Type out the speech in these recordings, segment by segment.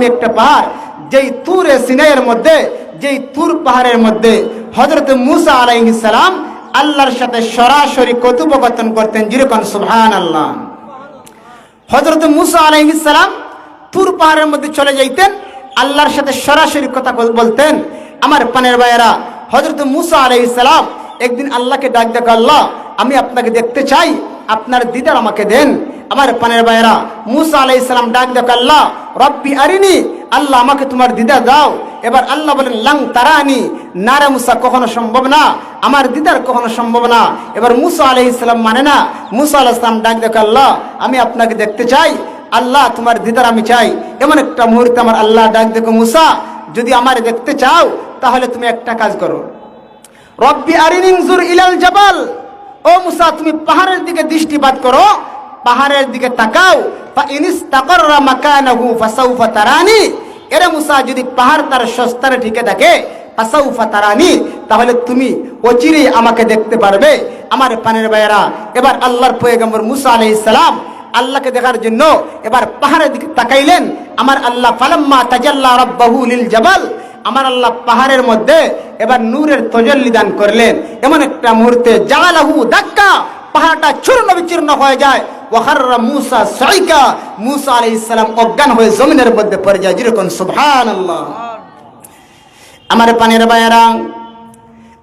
নামে একটা পাহাড়, যেই তুরে সিনাইয়ের মধ্যে, যেই তুর পাহাড়ের মধ্যে হজরত মুসা আলাইহিস সালাম আল্লাহর সাথে সরাসরি কথোপকথন করতেন যেরকম সুবহান আল্লাহ হজরত মুসা আলাইহিস সালাম তুর পাহাড়ের মধ্যে চলে যাইতেন, আল্লাহর সাথে সরাসরি কথা বলতেন, আমার পানের ভাইয়েরা হজরত মুসা আলাইহিস সালাম একদিন আল্লাহকে ডাক দেখো, আল্লাহ, আমি আপনাকে দেখতে চাই আপনার দিদার আমাকে দেন। আমার পানের ভাইয়েরা, মুসা আলাইহিস সালাম ডাক দেখো, আল্লাহ, রব্বি আরিনি, আল্লাহ আমাকে তোমার দিদা দাও। এবার আল্লাহ বলেন, লাং তারানি, নারে মুসা কখনো সম্ভব না, আমার দিদার কখনো সম্ভব না। এবার মুসা আলাইহিস সালাম মানে না, মুসা আলাইহিস সালাম ডাক দেখো, আল্লাহ, আমি আপনাকে দেখতে চাই, আল্লাহ তোমার দিদার আমি চাই। এমন একটা মুহূর্তে আমার আল্লাহ ডাক দেখো, মুসা, যদি আমার দেখতে চাও, তাহলে তুমি একটা কাজ করো। রব্বি আরিনিংজুর ইলাল জাবাল। ও মুসা, তুমি পাহাড়ের দিকে দৃষ্টিপাত করো, পাহাড়ের দিকে তাকাও। তারানি। এরে মুসা, যদি পাহাড় তার সস্তানে ঠিকে থাকে তারানি, তাহলে তুমি অচিরেই আমাকে দেখতে পারবে। আমার পানের ভাইয়েরা, এবার আল্লাহর পয়গম্বর মুসা আলাইহিস সালাম আল্লাহকে দেখার জন্য এবার পাহাড়ের দিকে তাকাইলেন। আমার আল্লাহ, ফালাম্মা তাজাল্লা রাব্বাহু লিল জাবাল আমার আল্লাহ পাহাড়ের মধ্যে এবার নূরের তজল্লি দান করলেন। এমন একটা মুহূর্তে জালাহু ধাক্কা পাহাড়টা চূর্ণ বিচূর্ণ হয়ে যায়। অজ্ঞান হয়ে মধ্যে যায়। যেরকম আমার পানের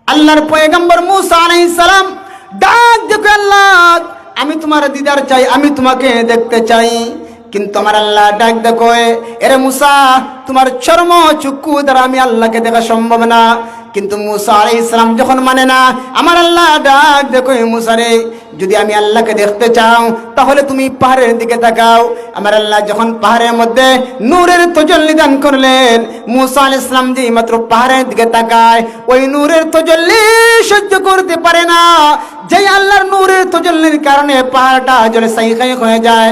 আল্লাহর মুসা আল্লাহ, আমি তোমার দিদার চাই, আমি তোমাকে দেখতে চাই। কিন্তু আমার আল্লাহ ডাক দেখো এরে মুসা, তোমার চর্ম চুক্কু দ্বারা আমি আল্লাহকে দেখা সম্ভব না। কিন্তু মুসা আলাইহিস সালাম যখন মানে না, আমার আল্লাহ ডাক দেখো, এ মুসা রে, যদি আমি আল্লাহকে দেখতে চাও, তাহলে তুমি পাহাড়ের দিকে তাকাও। আমার আল্লাহ যখন পাহাড়ের মধ্যে নূরের তজল্লি দান করলেন, মুসা আল ইসলাম যে মাত্র পাহাড়ের দিকে তাকায়, ওই নূরের তজল্লি সহ্য করতে পারে না। যে আল্লাহর নূরের তজল্লির কারণে পাহাড়টা জলে সাইকাই হয়ে যায়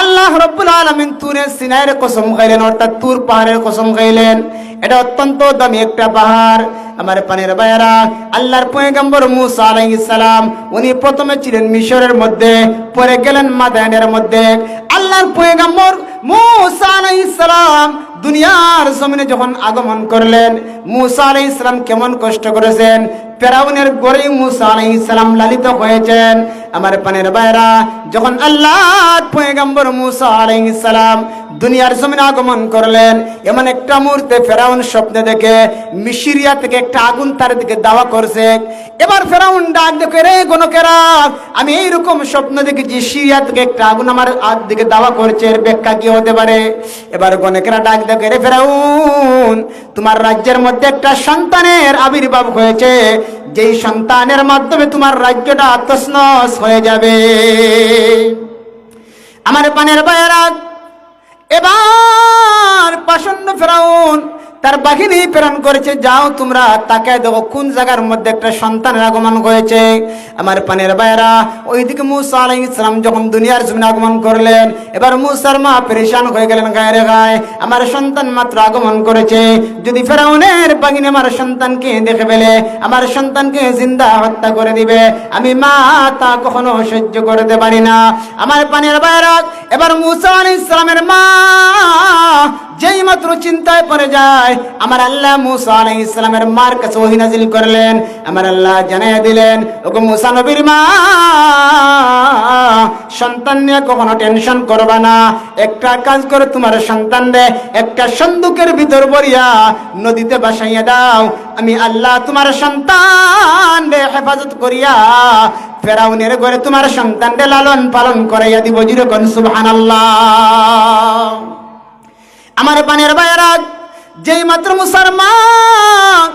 আল্লাহ রব্বুল আলমিন তুরের সিনাইয়ের কসম খাইলেন, অর্থাৎ তুর পাহাড়ের কসম খাইলেন। এটা অত্যন্ত দামি একটা পাহাড়। আমার পানের বাইরা আল্লাহর পয়গম্বর মুসা আলাইহিস সালাম, উনি প্রথমে ছিলেন মিশরের মধ্যে, পরে গেলেন মাদানের মধ্যে। আল্লাহর পয়গম্বর মুসা আলাইহিস সালাম দুনিয়ার জমিনে যখন আগমন করলেন, মুসা আলাইহিস সালাম কেমন কষ্ট করেছেন? ফেরাউনের গড়েই মুসা আলাইহিস সালাম লালিত হয়েছেন। আমার পানের বাইরা, যখন আল্লাহ পয়গম্বর মুসা আলাইহিস সালাম দুনিয়ার জমিনে আগমন করলেন, এমন একটা মুহূর্তে ফেরাউন স্বপ্নে দেখে মিশিরিয়া থেকে একটা আগুন তার দিকে দাওয়া করছে। এবার ফেরাউন ডাক দেখে, রে গণকেরা আমি এইরকম স্বপ্ন দেখেছি, সিরিয়া থেকে একটা আগুন আমার দিকে দাওয়া করছে, এর ব্যাখ্যা কি হতে পারে? এবার গণকেরা ডাক দেখে, রে ফেরাউন, তোমার রাজ্যের মধ্যে একটা সন্তানের আবির্ভাব হয়েছে যেই সন্তানের মাধ্যমে তোমার রাজ্যটা আত্মস্নস হয়ে যাবে। আমার পানের বায়রা এবার পাষণ্ড ফেরাউন তার বাহিনী প্রেরণ করেছে, যাও তোমরা তাকে দেখো কোন জায়গার মধ্যে একটা সন্তানের আগমন হয়েছে। আমার পানের বাইরা ওইদিকে মুসা আলাই ইসলাম যখন দুনিয়ার জমিনে আগমন করলেন, এবার মুসার মা পরেশান হয়ে গেলেন গায়ে রে গায়ে। আমার সন্তান মাত্র আগমন করেছে। যদি ফেরাউনের বাহিনী আমার সন্তানকে দেখে ফেলে, আমার সন্তানকে জিন্দা হত্যা করে দিবে, আমি মা তা কখনো সহ্য করতে পারি না। আমার পানের বাইরা এবার মুসা আলাই ইসলামের মা যেই মাত্র চিন্তায় পড়ে যায় আমার আল্লাহ মুসা আলাইহিস সালামের মার কাছে ওহী নাজিল করলেন। আমার আল্লাহ জানাইয়া দিলেন মুসা নবীর মা, সন্তান নিয়ে কখনো টেনশন করবা না। একটা কাজ করে তোমার সন্তান দে, একটা সন্দুকের ভিতর বরিয়া নদীতে বাসাইয়া দাও। আমি আল্লাহ তোমার সন্তান হেফাজত করিয়া ফেরাউনের ঘরে তোমার সন্তান রে লালন পালন করাইয়া দিব। যেরকম সুবহানাল্লাহ। আমার পানের বাইরা যেই মাত্র মুসলমান,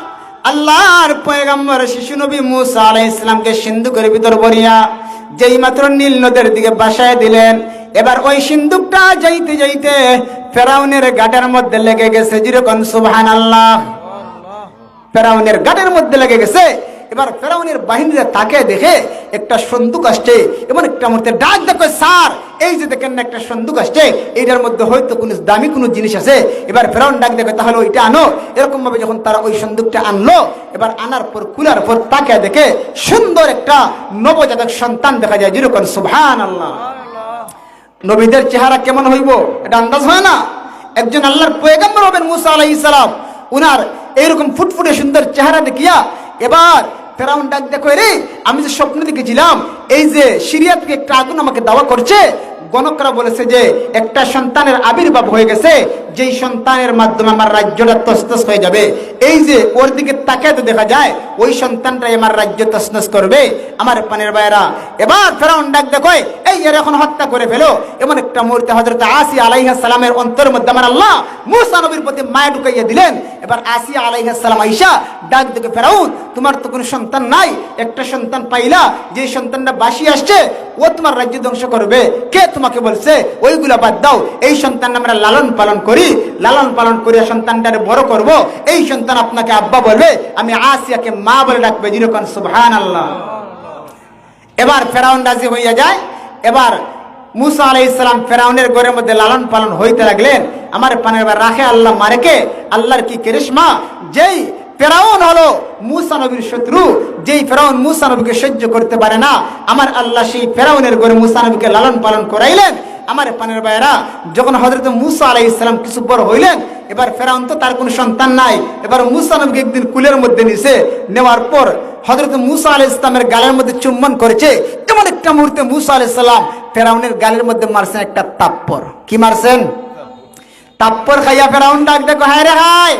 আল্লাহর পয়গম্বর শিশু নবী মুসা আলাই ইসলামকে সিন্ধুকের ভিতর বরিয়া যেই মাত্র নীল নদের দিকে বাসায় দিলেন, এবার ওই সিন্ধুকটা যাইতে যাইতে ফেরাউনের গাটের মধ্যে লেগে গেছে। যেরকম সুবহান আল্লাহ ফেরাউনের গাটের মধ্যে লেগে গেছে। এবার ফেরাউনের বাহিনীরা তাকে দেখে একটা সন্দুক আসছে, এমন একটা মধ্যে ডাক দেখো, স্যার, এই যে দেখেন না একটা সন্দুক আসছে, এইটার মধ্যে হয়তো কোনো দামি কোনো জিনিস আছে। এবার ফেরাউন ডাক দেখে, তাহলে ওইটা আনো। এরকম ভাবে যখন তারা ওই সন্দুকটা আনলো, এবার আনার পর কুলার পর তাকে দেখে সুন্দর একটা নবজাতক সন্তান দেখা যায়, যেরকম সুবহান আল্লাহ নবীদের চেহারা কেমন হইব? এটা আন্দাজ হয় না। একজন আল্লাহর পয়গম্বর হবেন মুসা আলাই সালাম। উনার এইরকম ফুটফুটে সুন্দর চেহারা দেখিয়া এবার ফেরাউন ডাক দেখো রে আমি যে স্বপ্ন দেখেছিলাম, এই যে সিরিয়া থেকে একটা আগুন আমাকে দাওয়া করছে গণকরা বলেছে যে একটা সন্তানের আবির্ভাব হয়ে গেছে, যেই সন্তানের মাধ্যমে আমার রাজ্যটা তসতস হয়ে যাবে। এই যে ওর দিকে তাকাতে দেখা যায়, ওই সন্তানটাই আমার রাজ্য তসনস করবে। আমার পানের বাইরা এবার ফেরাউন ডাক দেখো এই এর এখন হত্যা করে ফেলো। এমন একটা মুহূর্তে হজরত আসি আলাইহা সালামের অন্তরের মধ্যে আমার আল্লাহ মুসা নবীর প্রতি মায়া ঢুকাইয়া দিলেন। এবার আসি আলাইহা সালাম আইসা ডাক দেখে ফেরাউন, তোমার তো কোনো সন্তান নাই। একটা সন্তান পাইলা যে সন্তানটা বাসি আসছে, ও তোমার রাজ্য ধ্বংস করবে। কে তোমাকে বলছে, ওইগুলা বাদ দাও। এই সন্তান আমরা লালন পালন করি। লালন পালন করে সন্তানটারে বড় করব। এই সন্তান আপনাকে আব্বা বলবে, আমি আসিয়াকে মা বলে ডাকবে যেরকম সুবহান আল্লাহ এবার ফেরাউন রাজি হইয়া যায়। এবার মুসা আলাই ইসলাম ফেরাউনের ঘরের মধ্যে লালন পালন হইতে লাগলেন। আমার পানের রাখে আল্লাহ মারেকে আল্লাহর কি কেরিশমা? যেই ফেরাউন হলো মুসা নবীর শত্রু, যেই ফেরাউন মুসা নবীকে সহ্য করতে পারে না, আমার আল্লাহ সেই ফেরাউনের ঘরে মুসা নবীকে লালন পালন করাইলেন। আমার পানের ভাইয়েরা, যখন হজরত মুসা আলাই ইসলাম কিছু বড় হইলেন, এবার ফেরাউন তো তার কোনো সন্তান নাই। এবার মুসা নবীকে একদিন কুলের মধ্যে নিছে, নেওয়ার পর হজরত মুসা আলাই ইসলামের গালের মধ্যে চুম্বন করেছে। এমন একটা মুহূর্তে মুসা আলাই ইসলাম ফেরাউনের গালের মধ্যে মারছেন একটা তাপ্পর কি মারছেন? তাপ্পর খাইয়া ফেরাউন ডাক, দেখো, হায় রে হায়!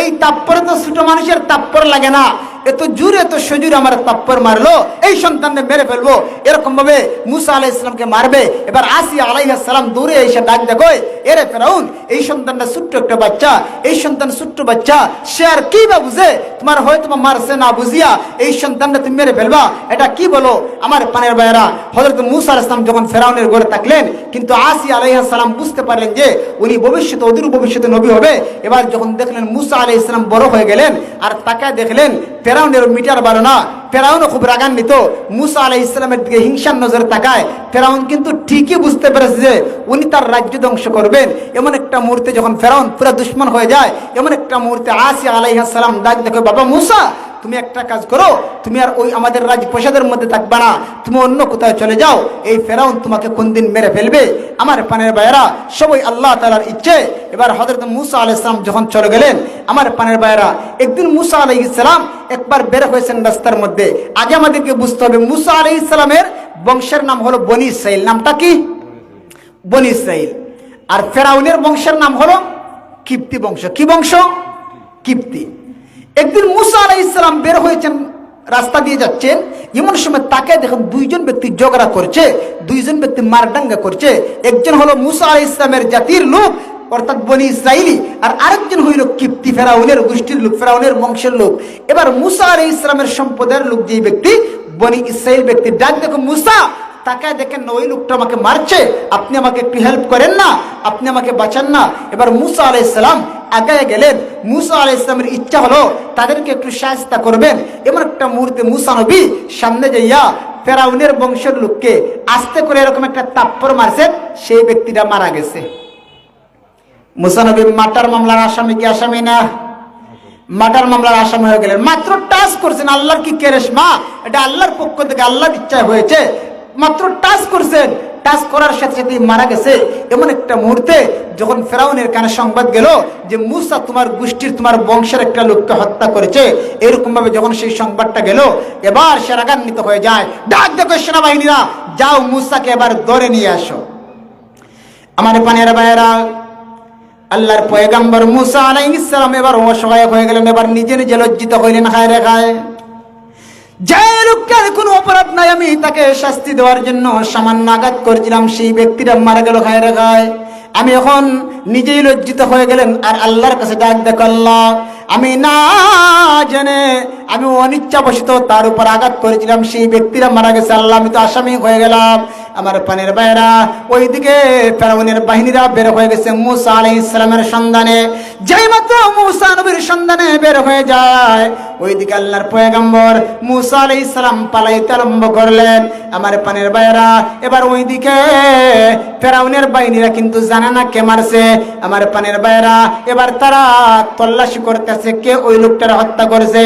এই তাপ্পরে তো ছোট মানুষের তাপ্পর লাগে না। এত জোর, এত সজুর আমার তাপ্পর মারলো। এই সন্তানকে মেরে ফেলব। এরকম ভাবে মুসা আলাহ ইসলামকে মারবে। এবার আসি আলাইহাসালাম দূরে এসে ডাক দেখো এরে ফেরাউন, এই সন্তানটা ছোট্ট একটা বাচ্চা। এই সন্তান ছোট্ট বাচ্চা, সে আর কি বা বুঝে? তোমার হয়তো বা মারছে না বুঝিয়া এই সন্তানটা তুমি মেরে ফেলবা? এটা কি বলো? আমার পানের ভাইয়েরা হজরত মুসা আলাহ ইসলাম যখন ফেরাউনের ঘরে থাকলেন, কিন্তু আসি আলাইহাসালাম বুঝতে পারলেন যে উনি ভবিষ্যতে, অদূর ভবিষ্যতে নবী হবে। এবার যখন দেখলেন মুসা আলাই ইসলাম বড় হয়ে গেলেন, আর তাকে দেখলেন ফেরাউনের মিটার বাড়ো না। ফেরাউনও খুব রাগান্বিত। মুসা আলাই ইসলামের দিকে হিংসার নজরে তাকায়। ফেরাউন কিন্তু ঠিকই বুঝতে পেরেছে যে উনি তার রাজ্য ধ্বংস করবেন। এমন একটা মুহূর্তে যখন ফেরাউন পুরো দুশ্মন হয়ে যায়, এমন একটা মুহূর্তে আসি আলাইহাসালাম ডাক দেখো, বাবা মুসা তুমি একটা কাজ করো, তুমি আর ওই আমাদের রাজপ্রসাদের মধ্যে থাকবে না। তুমি অন্য কোথাও চলে যাও, এই ফেরাউন তোমাকে কোন দিন মেরে ফেলবে? আমার পানের ভাইয়েরা, সবাই আল্লাহ তালার ইচ্ছে। এবার হজরত মুসা আলাই ইসলাম যখন চলে গেলেন, আমার পানের ভাইয়েরা, একদিন মুসা আলাই ইসলাম একবার বের হয়েছেন রাস্তার মধ্যে। আগে আমাদেরকে বুঝতে হবে, মুসা আলাই ইসলামের বংশের নাম হলো বনি ইসরাইল নামটা কি? বনি ইসরাইল আর ফেরাউনের বংশের নাম হলো কিপ্তি বংশ। কি বংশ? কিপ্তি। একদিন মুসা আলাই ইসলাম বের হয়েছেন, রাস্তা দিয়ে যাচ্ছেন। এমন সময় তাকে দেখেন দুইজন ব্যক্তি ঝগড়া করছে, দুইজন ব্যক্তি মারডাঙ্গা করছে। একজন হলো মুসা আলাই ইসলামের জাতির লোক, অর্থাৎ বনি ইসরাইলি, আর আরেকজন হইল কিপ্তি ফেরাউনের, গোষ্ঠীর লোক, ফেরাউনের বংশের লোক। এবার মুসা আলাই ইসলামের সম্পদের লোক যেই ব্যক্তি, বনি ইসরাইল ব্যক্তি, ডাক দেখো মুসা, তাকায় দেখেন ওই লোকটা আমাকে মারছে, আপনি আমাকে একটু হেল্প করেন না, আপনি আমাকে বাঁচান না। এবার মুসা আলাইসালাম আগায় গেলেন। মুসা আলাই ইসলামের ইচ্ছা হলো তাদেরকে একটু সাহায্য করবেন। এমন একটা মুহূর্তে মুসা নবী সামনে যাইয়া ফেরাউনের বংশের লোককে আস্তে করে এরকম একটা তাপ্পর মারছেন, সেই ব্যক্তিটা মারা গেছে। মুসা নবী মাটার মামলার আসামি কি আসামি না? মার্ডার মামলার আসামি হয়ে গেলেন। মাত্র টাচ করছেন আল্লাহর কি কেরেশমা? এটা আল্লাহর পক্ষ থেকে আল্লাহর ইচ্ছা হয়েছে। মাত্র টাচ করছেন। টাচ করার সাথে সাথে মারা গেছে। এমন একটা মুহূর্তে যখন ফেরাউনের কানে সংবাদ গেল যে মুসা তোমার গোষ্ঠীর, তোমার বংশের একটা লোককে হত্যা করেছে এরকম ভাবে যখন সেই সংবাদটা গেল, এবার সে রাগান্বিত হয়ে যায়। ডাক দেখো সেনাবাহিনীরা, যাও মুসাকে এবার ধরে নিয়ে আসো। আমার পানের ভাইয়েরা, আল্লাহর পয়গাম্বর মুসা আলাইহিস সালাম এবার অসহায় হয়ে গেলেন, এবার নিজে নিজে লজ্জিত হইলেন, হায় রে খায় যে লোকটার কোনো অপরাধ নাই, আমি তাকে শাস্তি দেওয়ার জন্য সামান্য আঘাত করছিলাম, সেই ব্যক্তিটা মারা গেল খায় রে খায় আমি এখন নিজেই লজ্জিত হয়ে গেলেন, আর আল্লাহর কাছে ডাক দেখ আল্লাহ আমি না জেনে আমি অনিচ্ছাবশত তার উপর আঘাত করেছিলাম। সেই ব্যক্তিরা মারা গেছে, আল্লাহ আমি তো আসামি হয়ে গেলাম। আমার পানের বাইরা ওইদিকে ফেরাউনের বাহিনীরা বের হয়ে গেছে মুসা আলাই ইসলামের সন্ধানে। যেই মাত্র মুসা নবীর সন্ধানে বের হয়ে যায়, ওইদিকে আল্লাহর পয়গম্বর মুসা আলাই ইসলাম পালাইতে আরম্ভ করলেন। আমার পানের বাইরা এবার ওইদিকে ফেরাউনের বাহিনীরা কিন্তু জানে না কে মারছে। আমার পানের বাইরা এবার তারা তল্লাশি করতেছে কে ওই লোকটার হত্যা করেছে?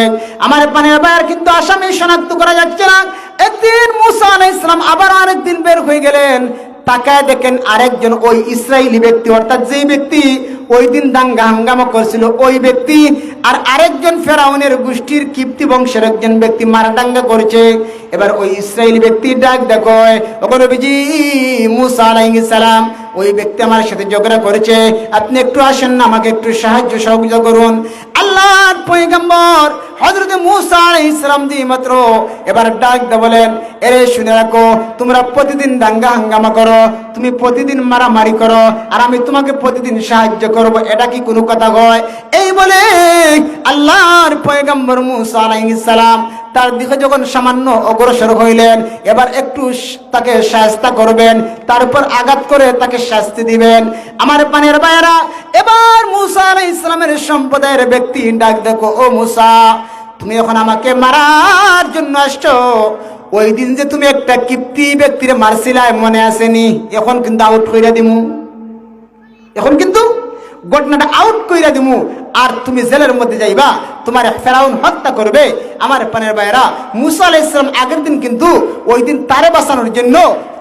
আমার পানের বাইর কিন্তু আসামি শনাক্ত করা যাচ্ছে না। একদিন মুসা আলাই ইসলাম আবার আরেকদিন বের হয়ে গেলেন। তাকায় দেখেন আরেকজন ওই ইসরায়েলি ব্যক্তি, অর্থাৎ যেই ব্যক্তি ওই দিন দাঙ্গা হাঙ্গামা করছিল, ওই ব্যক্তি আর আরেকজন ফেরাউনের গোষ্ঠীর কিপ্তি বংশের একজন ব্যক্তি মারাদাঙ্গা করেছে। এবার ওই ইসরায়েলি ব্যক্তি ডাক দেখো সালাম, ওই ব্যক্তি আমার সাথে ঝগড়া করেছে। আপনি একটু আসেন না, আমাকে একটু সাহায্য সহযোগিতা করুন। আল্লাহর পয়গম্বর হজরত মুসা আলাইহিস সালাম দিয়ে মাত্র এবার ডাক দে বলেন, এরে শুনে রাখো, তোমরা প্রতিদিন দাঙ্গা হাঙ্গামা করো, তুমি প্রতিদিন মারামারি করো, আর আমি তোমাকে প্রতিদিন সাহায্য করব, এটা কি কোনো কথা হয় এই বলে আল্লাহর পয়গম্বর মুসা তার দিকে যখন সামান্য অগ্রসর হইলেন, এবার একটু তাকে শাস্তা করবেন তার উপর আঘাত করে তাকে শাস্তি দিবেন। আমার পানের বাইরা এবার মুসা আলাইহিস ইসলামের সম্প্রদায়ের ব্যক্তি ডাক দেখো, ও মুসা তুমি এখন আমাকে মারার জন্য আসছো, ওই দিন যে তুমি একটা কিপ্তি ব্যক্তির মারছিলাই মনে আসেনি, এখন কিন্তু আউট কইরা দিমু। এখন কিন্তু ঘটনাটা আউট কইরা দিমু। আর তুমি জেলের মধ্যে যাইবা, তোমার ফেরাউন হত্যা করবে। আমার পানের বাইরা মুসা আলাইহিস ইসলাম আগের দিন কিন্তু ওই দিন তারে বাঁচানোর জন্য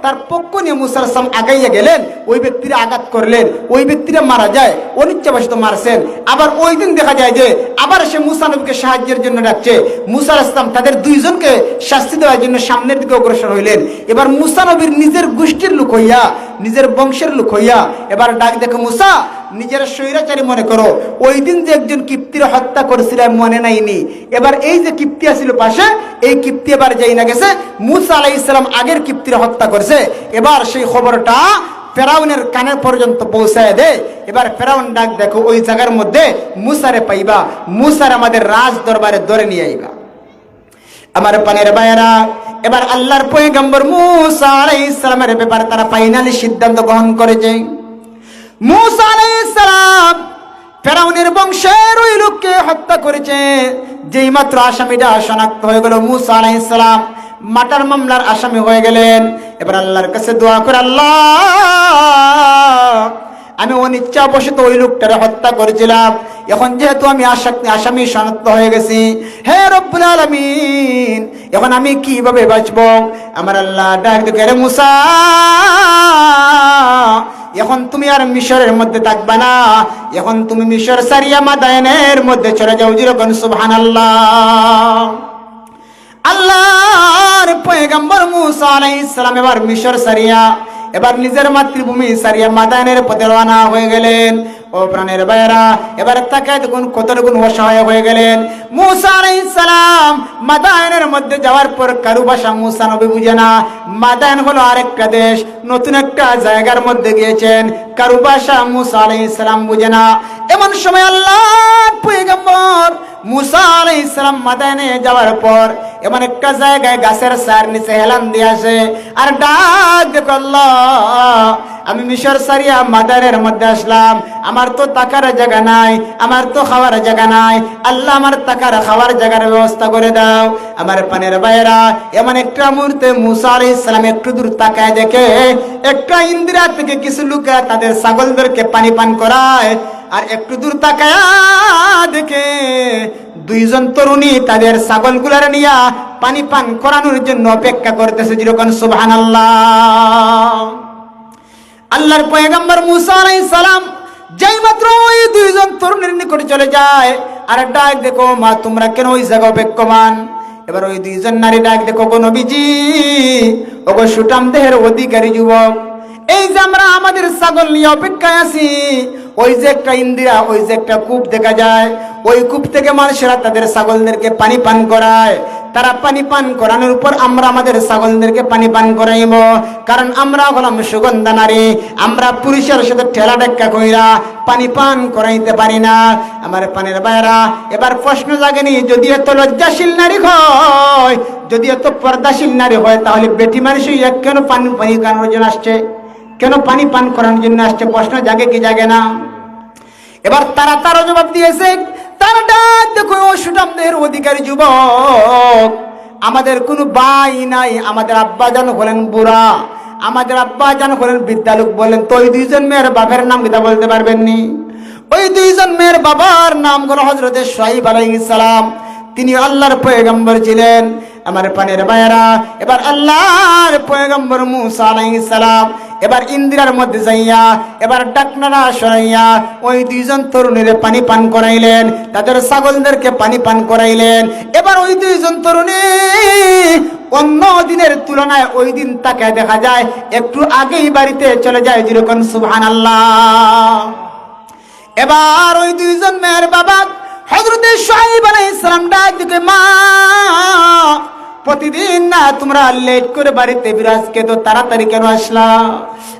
তার পক্ষ নিয়ে মুসা আলাইহিস ইসলাম আগাইয়া গেলেন, ওই ব্যক্তিরা আঘাত করলেন, ওই ব্যক্তিরা মারা যায়, অনিচ্ছাবশত মারছেন। আবার ওই দিন দেখা যায় যে, আবার সে মুসা নবীকে সাহায্যের জন্য ডাকছে। মুসা তাদের দুইজনকে শাস্তি দেওয়ার জন্য সামনের দিকে অগ্রসর হইলেন। এবার মুসা নবীর নিজের গোষ্ঠীর লোক হইয়া, নিজের বংশের লোক হইয়া, এবার ডাক দেখো, মুসা, নিজের স্বৈরাচারী মনে করো, ওই দিন যে একজন কিপ্তির হত্যা করেছিল মনে নাইনি এবার এই যে কিপ্তি আসিল পাশে এই কিপ্তি এবার যাই না গেছে, মুসা আলাই ইসলাম আগের কিপ্তির হত্যা করছে। এবার সেই খবরটা ফেরাউনের কানে পর্যন্ত পৌঁছায় দে। এবার ফেরাউন ডাক, দেখো, ওই জায়গার মধ্যে মুসারে পাইবা, মুসার আমাদের রাজ দরবারে ধরে নিয়ে আইবা। আমার পানের বায়েরা এবার আল্লাহর পয়গম্বর মুসা আলাইহিস সালামের ব্যাপারে তারা ফাইনালি সিদ্ধান্ত গ্রহণ করেছে। মুসা আলাইহিস সালাম ফেরাউনের বংশের ওই লোককে হত্যা করেছে। যেই মাত্র আসামিটা শনাক্ত হয়ে গেল, মুসা আলাইহিস সালাম মাটার মামলার আসামি হয়ে গেলেন। এবার আল্লাহর কাছে দোয়া করে, আল্লাহ, আমি অনিচ্ছা অনিচ্ছাবশত ওই লোকটারে হত্যা করেছিলাম। এখন যেহেতু আমি আসামি শনাক্ত হয়ে গেছি, হে রব্বুল আলামিন, এখন আমি কীভাবে বাঁচব? আমার আল্লাহ ডাক মুসা এখন তুমি আর মিশরের মধ্যে থাকবা না। এখন তুমি মিশর সারিয়া মাদায়নের মধ্যে চলে যাও যেরকম সুবহান আল্লাহ আল্লাহর পয়গম্বর মুসা আলাইহিস সালাম এবার মিশর সারিয়া, এবার নিজের মাতৃভূমি সারিয়া মাদায়নের পথে রওনা হয়ে গেলেন। ও প্রাণের বাইরা এবার তাকায় দেখুন কতটুকুন অসহায় হয়ে গেলেন। মুসা আলাইহিস সালাম মাদায়নের মধ্যে যাওয়ার পর কারু ভাষা মুসা নবী বুঝে না। মাদায়ন হলো আরেকটা দেশ, নতুন একটা জায়গার মধ্যে গিয়েছেন। কারু ভাষা মুসা আলাইহিস সালাম বুঝে না। এমন সময় আল্লাহ পয়গম্বর মুসা আলাইহিস সালাম মাদানে যাওয়ার পর এমন একটা জায়গায় গাছের সার নিচে হেলান দিয়ে আসে। আর ডাক আল্লাহ আমি মিশর সারিয়া মাদারের মধ্যে আসলাম। আমার তো টাকার জায়গা নাই, আমার তো খাওয়ার জায়গা নাই। আল্লাহ আমার টাকার খাওয়ার জায়গার ব্যবস্থা করে দাও। আমার পানের বাইরা এমন একটা মুহূর্তে মুসা আলাইহিস সালাম একটু দূর তাকায় দেখে, একটা ইন্দিরা থেকে কিছু লোকেরা তাদের ছাগলদেরকে পানি পান করায়, আর একটু দূর তাকায়া দেখে দুইজন তরুণী তাদের ছাগলগুলার নিয়া পানি পান করানোর জন্য অপেক্ষা করতেছে, যেরকম সুবহান আল্লাহর পয়গম্বর মুসা আলাই সালাম যেই মাত্র ওই দুইজন তরুণের নিকট চলে যায়, আর ডাক দেখো মা, তোমরা কেন ওই জায়গা অপেক্ষমান? এবার ওই দুইজন নারী ডাক দেখো গো নবীজি, ওগো সুটাম দেহের অধিকারী যুবক এই যে আমরা আমাদের ছাগল নিয়ে অপেক্ষায় আছি, ওই যে একটা ইন্দিরা, ওই যে একটা কূপ দেখা যায়, ওই কূপ থেকে মানুষেরা তাদের ছাগলদেরকে পানি পান করায়। তারা পানি পান করানোর উপর আমরা আমাদের ছাগলদেরকে পানি পান করাইব। কারণ আমরা হলাম সুগন্ধা নারী, আমরা পুরুষের সাথে ঠেলা টেক্কা কইরা পানি পান করাইতে পারি না। আমার পানের বাইরা এবার প্রশ্ন জাগেনি যদি এত লজ্জাশীল নারী হয়, যদি এত পর্দাশীল নারী হয়, তাহলে বেটি মানুষই এক কেন পানি পানি করানোর জন্য আসছে। কেন পানি পান করানোর জন্য আসছে? প্রশ্ন জাগে কি জাগে না? এবার তারা তারও জবাব দিয়েছে, তারা ডাক, দেখো ও সুটামদের অধিকারী যুবক, আমাদের কোনো ভাই নাই, আমাদের আব্বা জান হলেন বুড়া, আমাদের আব্বা জান হলেন বিদ্যালুক বলেন তো ওই দুইজন মেয়ের বাপের নাম কিতা বলতে পারবেন নি? ওই দুইজন মেয়ের বাবার নাম হলো হজরত সোহাইব আলাইহিস সালাম। তিনি আল্লাহর পয়গম্বর ছিলেন। আমার পানের বায়রা এবার আল্লাহর পয়গম্বর মুসা আলাইহিস সালাম, এবার ইন্দিরার মধ্যে যাইয়া, এবার ডাকনারা সরাইয়া, ওই দুইজন তরুণীরে পানি পান করাইলেন, তাদের ছাগলদেরকে পানি পান করাইলেন। এবার ওই দুইজন তরুণী অন্য দিনের তুলনায় ওই দিন তাকে দেখা যায়, একটু আগেই বাড়িতে চলে যায় যেরকম সুবহান আল্লাহ এবার ওই দুইজন মেয়ের বাবা হজরতে সাহেব ইসলাম ডাক দিকে, মা প্রতিদিন না তোমরা লেট করে বাড়িতে বিরাজকে তো তাড়াতাড়ি কেন আসলা?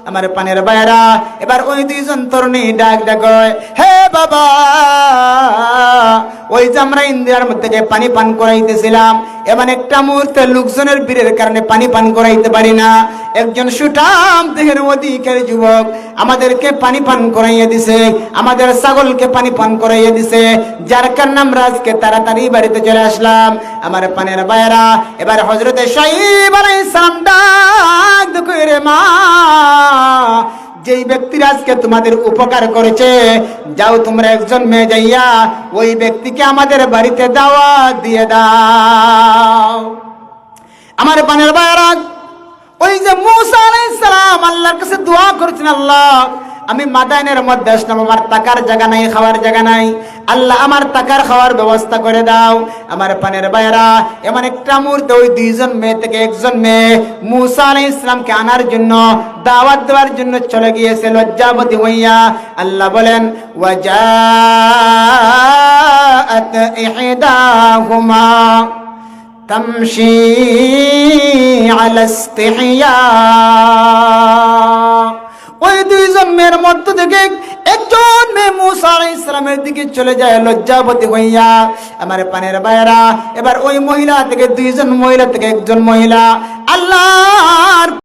আমার পানের বাইরা এবার ওই দুইজন তরুণী ডাক ডাক হে বাবা, ওই যে আমরা ইন্দিরার মধ্যে যে পানি পান করাইতেছিলাম, এমন একটা মুহূর্তে লোকজনের বীরের কারণে পানি পান করাইতে পারি না। একজন সুটাম দেহের অধিকারী যুবক আমাদেরকে পানি পান করাইয়া দিছে, আমাদের ছাগলকে পানি পান করাইয়া দিছে, যার কারণে আমরা আজকে তাড়াতাড়ি বাড়িতে চলে আসলাম। আমার পানের বাইরা, এবার হজরতে সাহিব আলাইহিস সালাম ডাক রে মা, যেই ব্যক্তির আজকে তোমাদের উপকার করেছে, যাও তোমরা একজন মেয়ে যাইয়া ওই ব্যক্তিকে আমাদের বাড়িতে দাওয়াত দিয়ে দাও। আমার পানের বাইরা, ওই যে মুসা আলাইহিস সালাম আল্লাহর কাছে দোয়া করেছেন আল্লাহ আমি মাদানের মধ্যে আসলাম আমার টাকার জায়গা নাই খাওয়ার জায়গা নাই আল্লাহ আমার টাকার খাওয়ার ব্যবস্থা করে দাও আমার পানের বাইরা এমন একটা মুহূর্তে ওই দুইজন মেয়ে থেকে একজন মেয়ে মুসা আলাইহিস ইসলামকে আনার জন্য দাওয়াত দেওয়ার জন্য চলে গিয়েছে লজ্জাবতী হইয়া আল্লাহ বলেন ওয়াজাআত ইহদাহুমা تمشي على استحياء ওই দুইজন মেয়ের মধ্য থেকে একজন মেয়ে মুসা ইসলামের দিকে চলে যায়, লজ্জাবতী হইয়া। আমার পানের বাইরা এবার ওই মহিলা থেকে দুইজন মহিলা থেকে একজন মহিলা। আল্লাহর